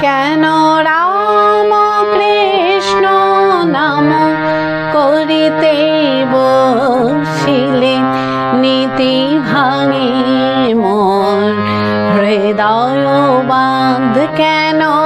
কেন রাম কৃষ্ণ নাম করিতে বসিলে? নীতি ভাঙে মোর হৃদয় বাঁধ কেন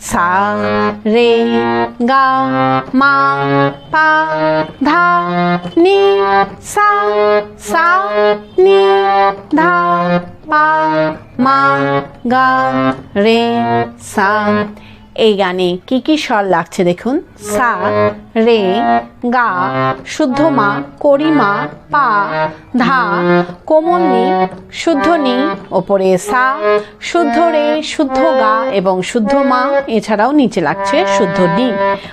সা রে গা মা পা ধা নি সা সা নি ধা পা মা গা রে সা এই গানে কি কি স্বর লাগছে দেখুন? সা, রে, গা, শুদ্ধ মা করিমা পা, ধা, কোমল নি, শুদ্ধ নি, ওপরে সা, শুদ্ধ রে, শুদ্ধ গা এবং শুদ্ধ মা, এছাড়াও নিচে লাগছে শুদ্ধ নি।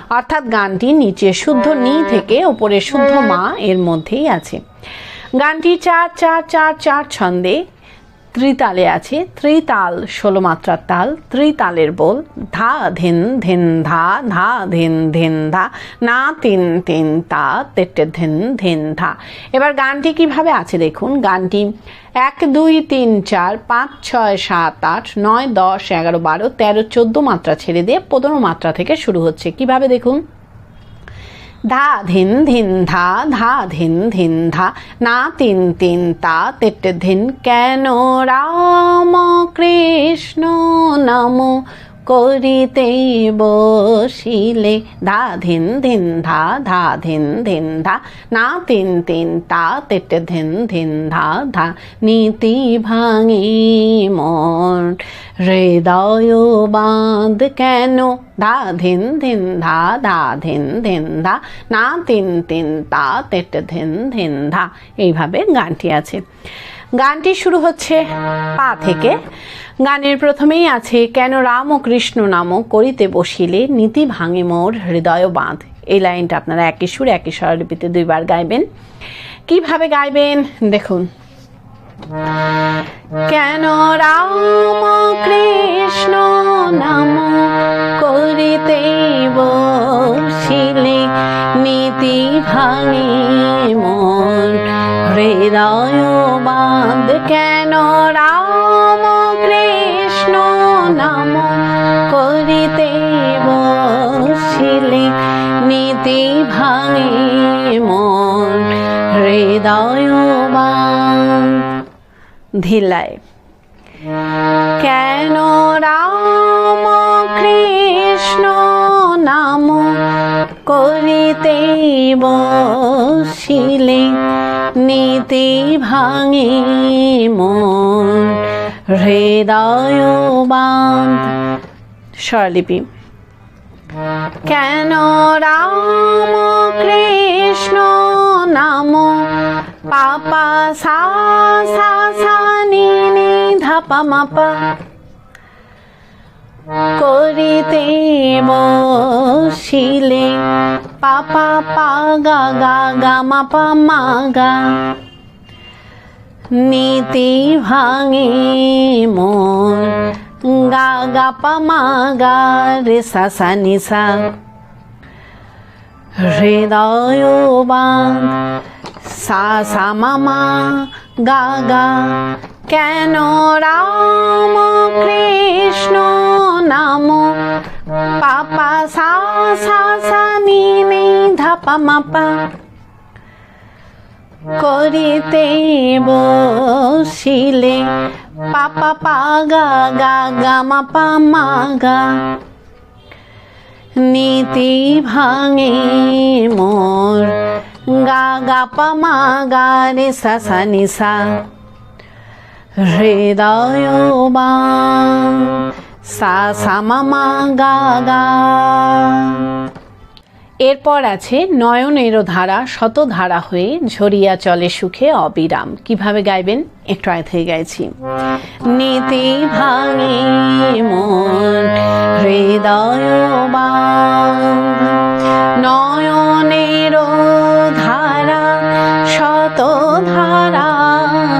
অর্থাৎ গানটি নিচে শুদ্ধ নি থেকে ওপরে শুদ্ধ মা এর মধ্যেই আছে। গানটি চার চার চার চার ছন্দে ত্রিতালে আছে। ত্রিতাল ষোলো মাত্রার তাল, ত্রিতালের বল। ধা, ধিন ধিন, ধা ধা, ধিন ধিন, ধা, না, তিন তিন, তা তেটে ধিন ধিন, ধা। এবার গানটি কীভাবে আছে দেখুন। গানটি এক, দুই, তিন, চার, পাঁচ, ছয়, সাত, আট, নয়, দশ, এগারো, বারো, তেরো, চোদ্দ মাত্রা ছেড়ে দিয়ে পনেরো মাত্রা থেকে শুরু হচ্ছে। কীভাবে দেখুন? ধা ধিন ধিন ধা ধা ধিন ধিন ধা, না তিন তিন তা, তেটে ধিন কেন? রাম কৃষ্ণ নাম করিতে বসিলে। ধা ধিন ধিন ধা ধা ধিন ধিন ধা, না তিন তিন তা, তেটে ধিন ধিন ধা ধা, নীতি ভাঙি মন। হৃদয় বাঁধ কেন? ধা ধিন ধিন ধা ধা ধিন ধিন ধা, না তিন তিন তা, তেট ধিন ধিন ধা। এইভাবে গানটি আছে। গানটি শুরু হচ্ছে পা থেকে। গানের প্রথমেই আছে, কেন রাম ও কৃষ্ণ নাম করিতে বসিলে নীতি ভাঙে মোর হৃদয় বাঁধ। এই লাইনটা আপনারা একই সুর একই স্বরলিপিতে দুইবার গাইবেন। কীভাবে গাইবেন? দেখুন। কেন রাম কৃষ্ণ নাম করিতে বসিলে নীতি ভাঙে মন হৃদয় বাঁধ কেন রাম কৃষ্ণ নাম করিতে বসিলে? নীতি ভাঙে মন হৃদয় ধিলায় কেন রাম কৃষ্ণ নাম করিতে বসিলে নিতে ভাঙে মন হৃদয় বাঁধ স্বরলিপি। কেন রাম কৃষ্ণ নাম পাপা সা সা সা নি ধাপা মাপা করিতে বসিলে। পাপা পা গা গা গা মাপা মা, গা। নীতি ভাঙে মন। গা গা, পা, মা, গা, রে, সা সা হৃদয় বাঁধ সা সা মামা গা গা। কেন রাম কৃষ্ণ নাম। পাপা, সা সা সা নি নি ধাপা মাপা করিতে বসিলে পাপা, পা, গা গা মাপা মা গা। নীতি ভাঙে মোর, গা গা, পা, মা, গা, রে, সা সা। হৃদয় বাং সা সা মা গা গা। এরপর আছে নয়নেরও ধারা শত ধারা হয়ে ঝরিয়া চলে সুখে অবিরাম। কীভাবে গাইবেন? একটু আয় থেকে গাইছি। নীতি ভাঙে মন, হৃদয় নয়নেরও ধারা শত ধারা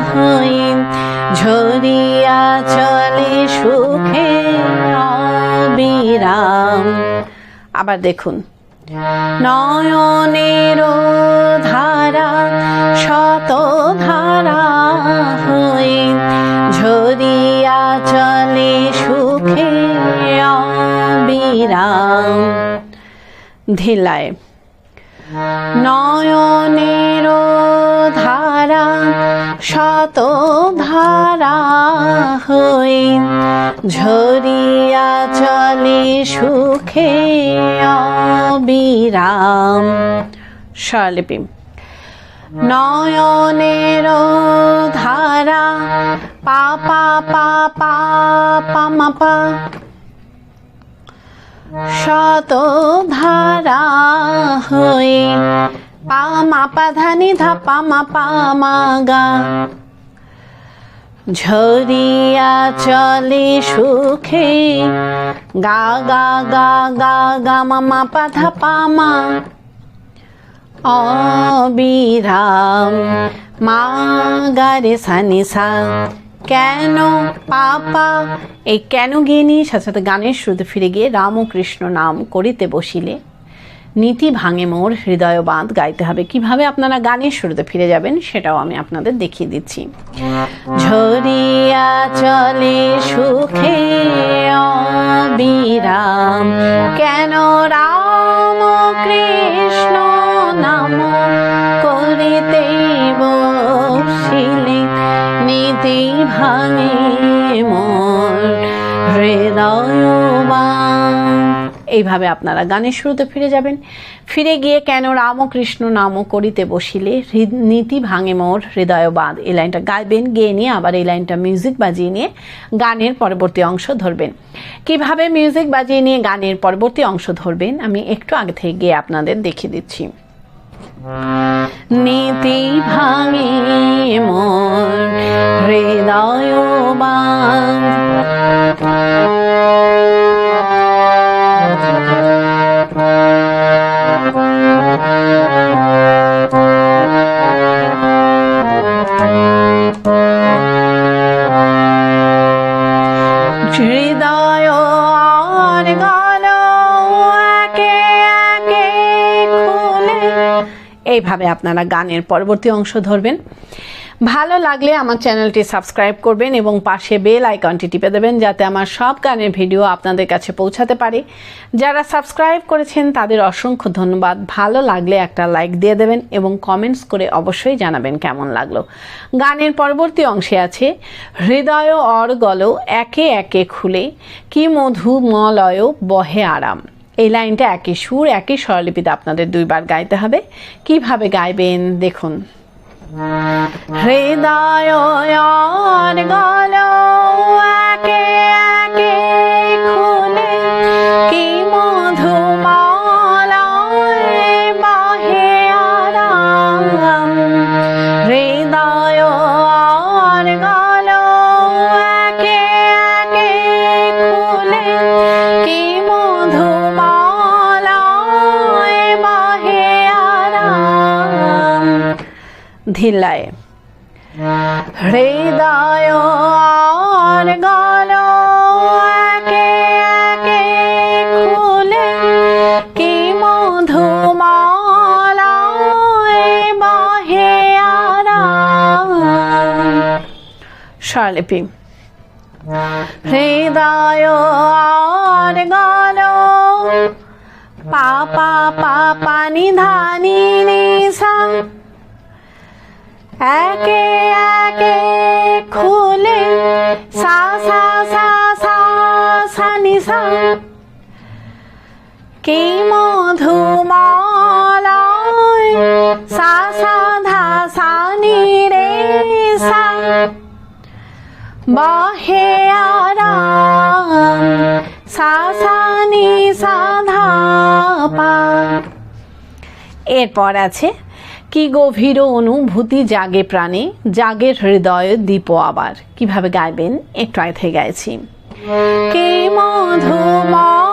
হয়ে ঝরিয়া চলে সুখে অবিরাম আবার দেখুন। নয়নের ধারা শত ধারা হয়ে ঝরিয়া চলে সুখে অবিরাম। ধিলায় নয়নের ধারা শত ধারা হই ঝরিয়া চলে সুখে অবিরাম। স্বরলিপি নয়নের ধারা পা পা পা পা পা মা পা শত ধারা হয়ে পা মা পা ধানি ধা পা মা পা মা গা ঝরিয়া চলে সুখে গা গা গা গা গা মা মা পা ধা মা অবিরাম মা গারে সানি সা কেন পাপা এই কেন গিয়ে নিয়ে সাথে সাথে গানের শুরুতে ফিরে গিয়ে রাম ও কৃষ্ণ নাম করিতে বসিলে। নীতি ভাঙে মোর হৃদয় বাঁধ গাইতে হবে। কীভাবে আপনারা গানের শুরুতে ফিরে যাবেন, সেটাও আমি আপনাদের দেখিয়ে দিচ্ছি। ঝরিয়া চলে সুখে অবিরাম, কেন রাম কৃষ্ণ নাম করিতে বসিলে? নীতি ভাঙে মোর, হৃদয় এইভাবে আপনারা গানের শুরুতে ফিরে যাবেন। ফিরে গিয়ে কেন রামকৃষ্ণ নাম করিতে বসিলে নীতি ভাঙে মোর হৃদয় বাঁধ এই লাইনটা গাইবেন, গেয়ে নিয়ে আবার এই লাইনটা মিউজিক বাজিয়ে নিয়ে গানের পরবর্তী অংশ ধরবেন। কীভাবে মিউজিক বাজিয়ে নিয়ে গানের পরবর্তী অংশ ধরবেন, আমি একটু আগে থেকে গিয়ে আপনাদের দেখিয়ে দিচ্ছি। নীতি ভাঙে মোর হৃদয় বাঁধ এইভাবে আপনারা গানের পরবর্তী অংশ ধরবেন। ভালো লাগলে আমার চ্যানেলটি সাবস্ক্রাইব করবেন এবং পাশে বেল আইকনটি টিপে দেবেন যাতে আমার সব গানের ভিডিও আপনাদের কাছে পৌঁছাতে পারে। যারা সাবস্ক্রাইব করেছেন, তাদের অসংখ্য ধন্যবাদ। ভালো লাগলে একটা লাইক দিয়ে দেবেন এবং কমেন্টস করে অবশ্যই জানাবেন কেমন লাগল। গানের পরবর্তী অংশে আছে, হৃদয় অর গল একে একে খুলে, কি মধু মলয় বহে আরাম। এই লাইনটা একই সুর একই স্বরলিপিতে আপনাদের দুইবার গাইতে হবে। কীভাবে গাইবেন, দেখুন। হৃদয় অর গল ধিলায় হৃদয় আর গল একে কি স্বরলিপি। হৃদয় আর পা পা পা পানি ধানি নিসা একে একে খুলে সা সা সা সা সা, নি, সা। কি মধুমালয় সা সা, ধা, সা রে, সা। বাহে আরাম সাসানি সাধাপা এরপর আছে কি গভীর অনুভূতি জাগে প্রাণে? জাগে হৃদয় দীপ আবার। কীভাবে গাইবেন? একটু আগে থেকে গাইছি। কে মধুমালায়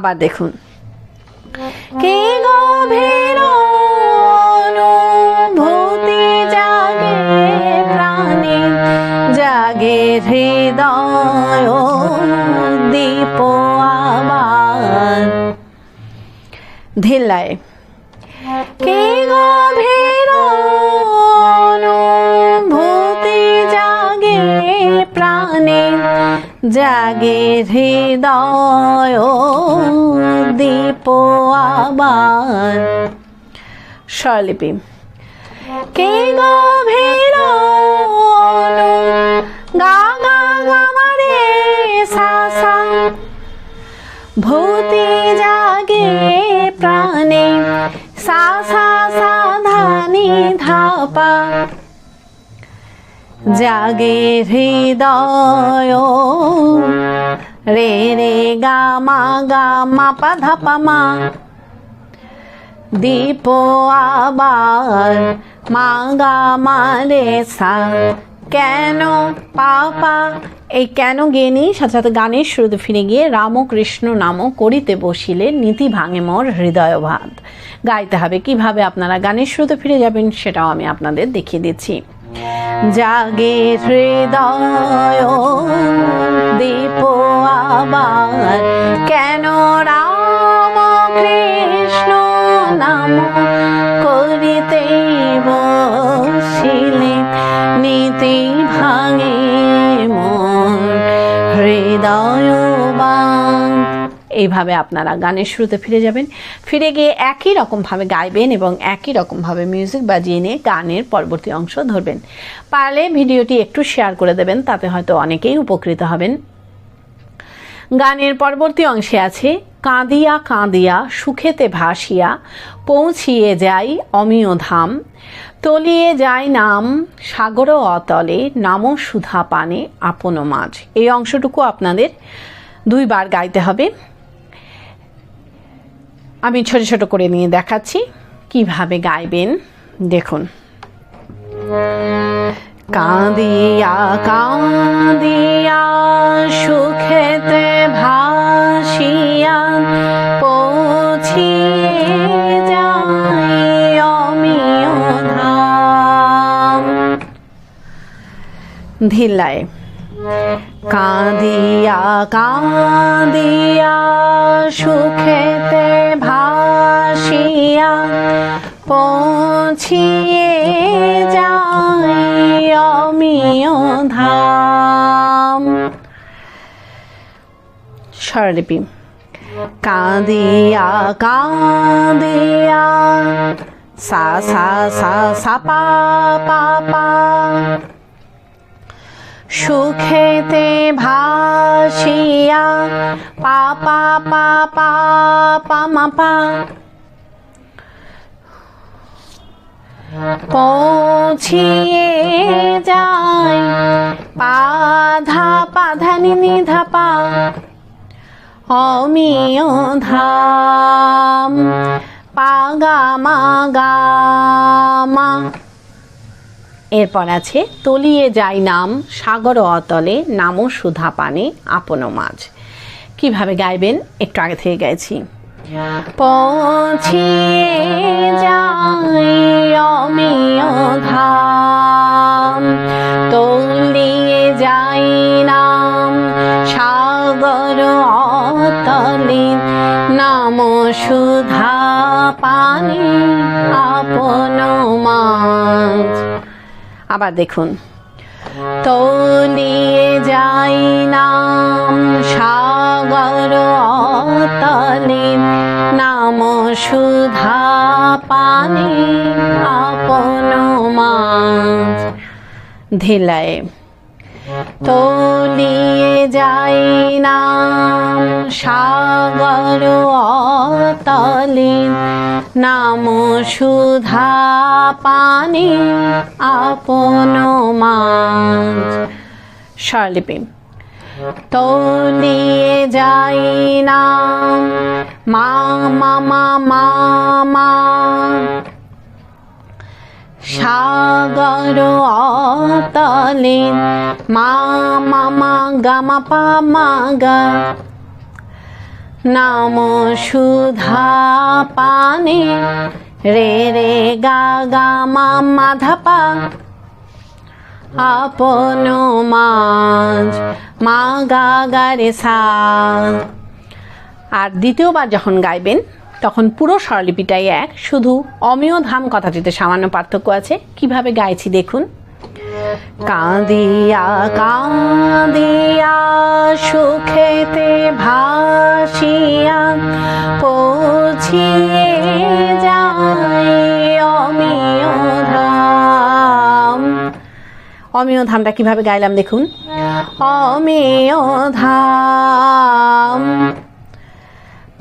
আবার দেখুন। কি গভীর অনুভূতি জাগে প্রাণে, জাগে হৃদয় দীপ আবার? ধিল্লায়, কি গভীর অনুভূতি জাগে প্রাণে জাগে হৃদয় দীপ আবার। স্বরলিপি। কে গভীর গা গা গা মারে সা সা। ভূতি জাগে প্রাণে সা সা সা ধাপা। জাগে হৃদয়। রে রে গা মা গা মা, পা ধাপা মা। দীপ আবার মা, গা মা রে সা। কেন পাপা? এই কেন গেনি? সাথে সাথে গানের শুরুতে ফিরে গিয়ে রামকৃষ্ণ নাম করিতে বসিলে নীতি ভাঙে মোর হৃদয় ভাত গাইতে হবে কীভাবে আপনারা গানের শুরুতে ফিরে যাবেন সেটাও আমি আপনাদের দেখিয়ে দিচ্ছি। জাগে হৃদয় দীপ আবার। কেন রাম কৃষ্ণ নাম করিতে এইভাবে আপনারা গানের শুরুতে ফিরে যাবেন। ফিরে গিয়ে একই রকমভাবে গাইবেন এবং একই রকমভাবে মিউজিক বাজিয়ে নিয়ে গানের পরবর্তী অংশ ধরবেন। পারলে ভিডিওটি একটু শেয়ার করে দেবেন, তাতে হয়তো অনেকেই উপকৃত হবেন। গানের পরবর্তী অংশে আছে, কাঁদিয়া কাঁদিয়া, সুখেতে ভাসিয়া, পৌঁছিয়ে যাই অমিয় ধাম, তলিয়ে যায় নাম, সাগর অতলে, নাম সুধা পানে আপন মাঝ। এই অংশটুকু আপনাদের দুইবার গাইতে হবে। আমি ছোট ছোট করে নিয়ে দেখাচ্ছি কীভাবে গাইবেন। দেখুন। কাঁদিয়া কাঁদিয়া সুখেতে ভাসিয়া পৌঁছিয়ে ধিল্লায় কাঁদিয়া কাঁদিয়া সুখেতে ভাসিয়া পৌঁছিয়ে যাই অমিয় ধাম। স্বরলিপি। কাঁদিয়া কাঁদিয়া সা সা সা সা, পা পা পা। সুখেতে ভাসিয়া পা পা পা পা পা, মা, পা। পৌঁছিয়ে যাই, পাধা পাধা নিনি ধাপা। অমিয় ধাম, পাগা মা গা মা। এরপর আছে, তলিয়ে যাই নাম, সাগর অতলে, নামও সুধা পানে, আপন মাছ কীভাবে গাইবেন? একটু আগে থেকে গাইছি। পৌঁছিয়ে যাই অমিয় আবার দেখুন। তলিয়ে যাই নাম সাগর অতলে, নাম সুধা পানে আপন ধিলায় তলিয়ে যাই নাম সাগর অতলে নাম সুধা পানি আপন মাঝ স্বরলিপি। তলিয়ে যাই নাম মা মা মা মা মা। সাগর অতলে মা মা মা, গা, মা, পা, মা, গা। নাম সুধা পানে। রে রে গা গা মা মাধা পা। আপন মাঝ মা গা গা রে আর দ্বিতীয়বার যখন গাইবেন, তখন পুরো স্বরলিপিটাই এক। শুধু অমীয় ধাম কথাটিতে সামান্য পার্থক্য আছে। কীভাবে গাইছি দেখুন। কাঁদিয়া কাঁদিয়া সুখেতে ভাসিয়া পৌঁছিয়ে যায় অমিয় ধাম। অমিয় ধামটা কীভাবে গাইলাম দেখুন? অমিয় ধাম।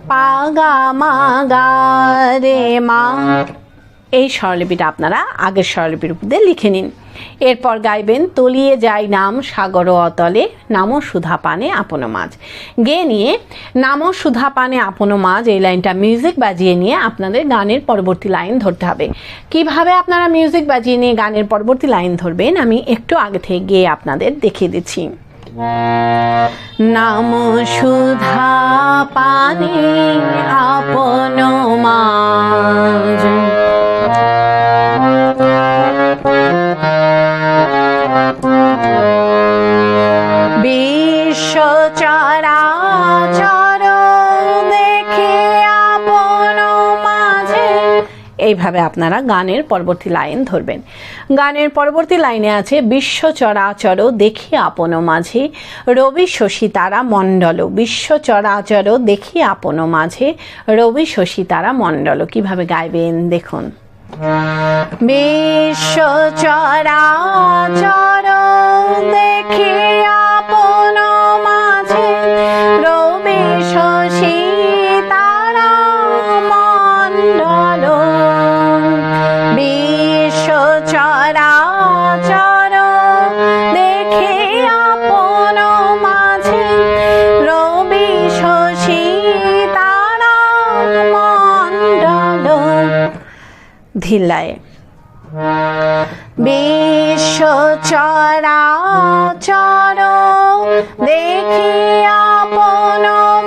পাগা মাগা রে মা। এই স্বরলিপিটা আপনারা আগের স্বরলিপির উপর দিয়ে লিখে নিন। এরপর গাইবেন, তলিয়ে যাই নাম সাগর অতলে, নামো সুধা পানে আপন মাঝ। গেয়ে নিয়ে, নামো সুধা পানে আপন মাঝ, এই লাইনটা মিউজিক বাজিয়ে নিয়ে আপনাদের গানের পরবর্তী লাইন ধরতে হবে। কীভাবে আপনারা মিউজিক বাজিয়ে নিয়ে গানের পরবর্তী লাইন ধরবেন, আমি একটু আগে থেকে গিয়ে আপনাদের দেখিয়ে দিচ্ছি। নাম সুধা পানি আপন মাঝ। বিশ্ব চরাচর এইভাবে আপনারা গানের পরবর্তী লাইন ধরবেন। গানের পরবর্তী লাইনে আছে বিশ্ব চরাচর দেখি আপন মাঝে। রবি শশী তারা মণ্ডল বিশ্ব চরাচর দেখি আপন মাঝে। রবি শশী তারা মণ্ডল, কীভাবে গাইবেন দেখুন। বিশ্ব চরাচর দেখি ধিলায় বিশ্ব চরা চর দেখি আপন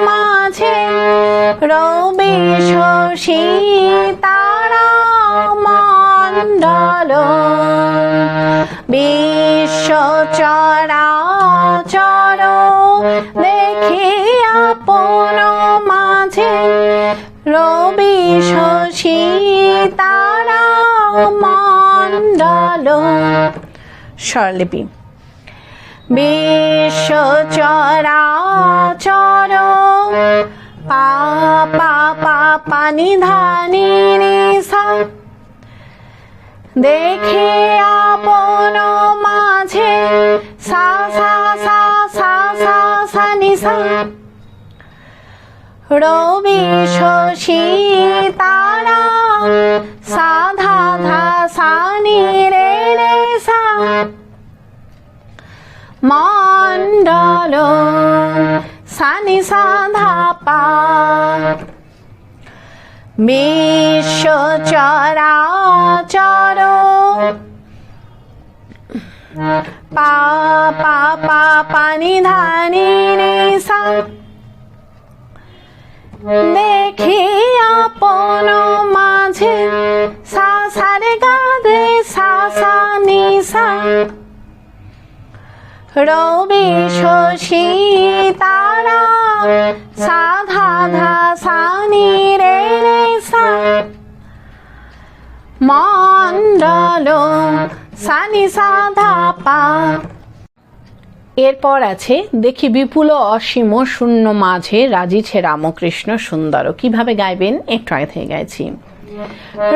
মাঝে রবি শশী তারা বিশ্ব চরাচর দেখি আপন মাঝে রবি শশী তারা মণ্ডল স্বরলিপি। বিশ্ব চরাচর পা পা পা পানি ধানি সা দেখে আপন মাঝে সা সা সা সা সা সা নি সা রবি শশী, তারা সাধা ধা রে রে সা মণ্ডল সানি সাধা পা বিশ্ব চরাচর পা পা পা পানি ধানি রে সা দেখি আপন মাঝে সা সারে গাদে সা সা নি সা রবি শশী তারা ধা সানি রে রে সা। এরপর আছে, দেখি বিপুল অসীম শূন্য মাঝে রাজি রাজিছে রামকৃষ্ণ সুন্দর। কীভাবে গাইবেন? একটু আগে থেকে গাইছি।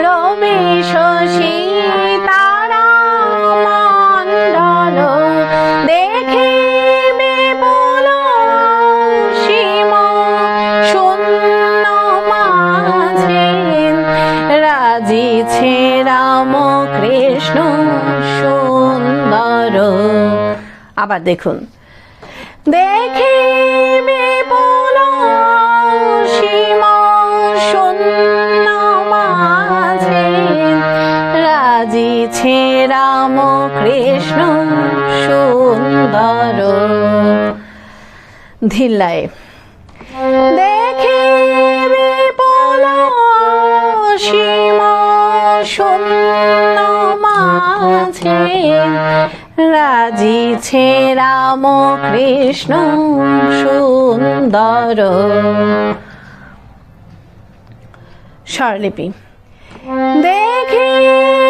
রবি শশী তারা মণ্ডল দেখিবে বল সীম শূন্য মাঝে রাজিছে রাম কৃষ্ণ সুন্দর। আবার দেখুন। দেখিবে বল সীম শূন্য রাজিছে রাম কৃষ্ণ সুন্দর। ধিল্লায়। দেখিবে বল সীম শূন্য মাঝে রাম কৃষ্ণ সুন্দর। স্বরলিপি। বল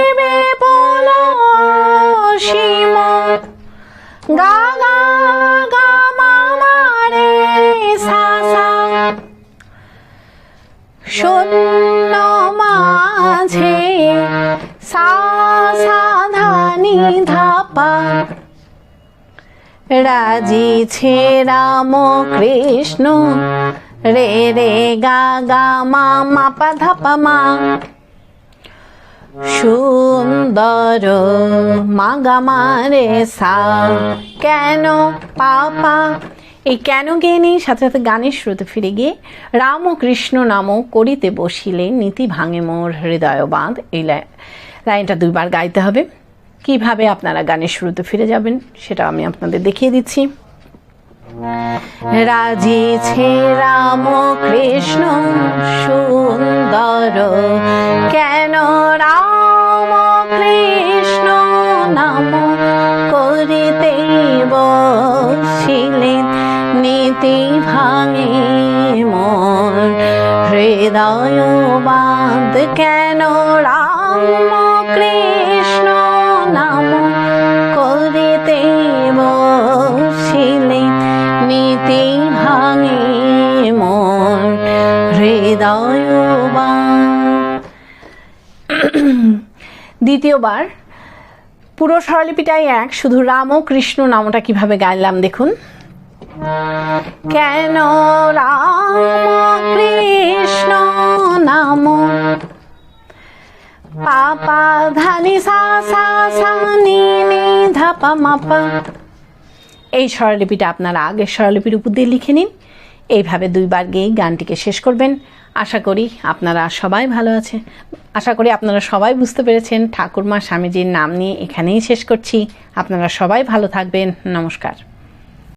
সীম গা গা গা, মা মা, রে, সা মাঝে সা সা, ধানি, ধাপা। রাজিছে রাম কৃষ্ণ। রে রে, গা গা, মা মা পা, মা। সুন্দর মাগা মারে সা। কেন পাপা? এই কেন গেয়ে নেই সাথে সাথে গানের শ্রুতে ফিরে গিয়ে রাম ও কৃষ্ণ নাম করিতে বসিলে নীতি ভাঙে মোর হৃদয় বাঁধ এই লাইনটা দুইবার গাইতে হবে। কীভাবে আপনারা গানের শুরুতে ফিরে যাবেন সেটা আমি আপনাদের দেখিয়ে দিচ্ছি। রাজিছে রাম কৃষ্ণ সুন্দর। কেন রাম কৃষ্ণ নাম করিতে বসিলেন? নীতি ভাঙে মন হৃদয় বাঁধ। কেন রাম দ্বিতীয়বার, পুরো স্বরলিপিটাই এক, শুধু রাম ও কৃষ্ণ নামটা কীভাবে গাইলাম দেখুন। কেন রাম কৃষ্ণ নাম? পাপা ধানি সা সা নি ধাপা মাপা এই স্বরলিপিটা আপনারা আগের স্বরলিপির উপর দিয়ে লিখে নিন। এইভাবে দুইবার গেয়ে গানটিকে শেষ করবেন। আশা করি আপনারা সবাই ভালো আছে আশা করি আপনারা সবাই বুঝতে পেরেছেন ঠাকুরমা স্বামীজির নাম নিয়ে এখানেই শেষ করছি। আপনারা সবাই ভালো থাকবেন। নমস্কার।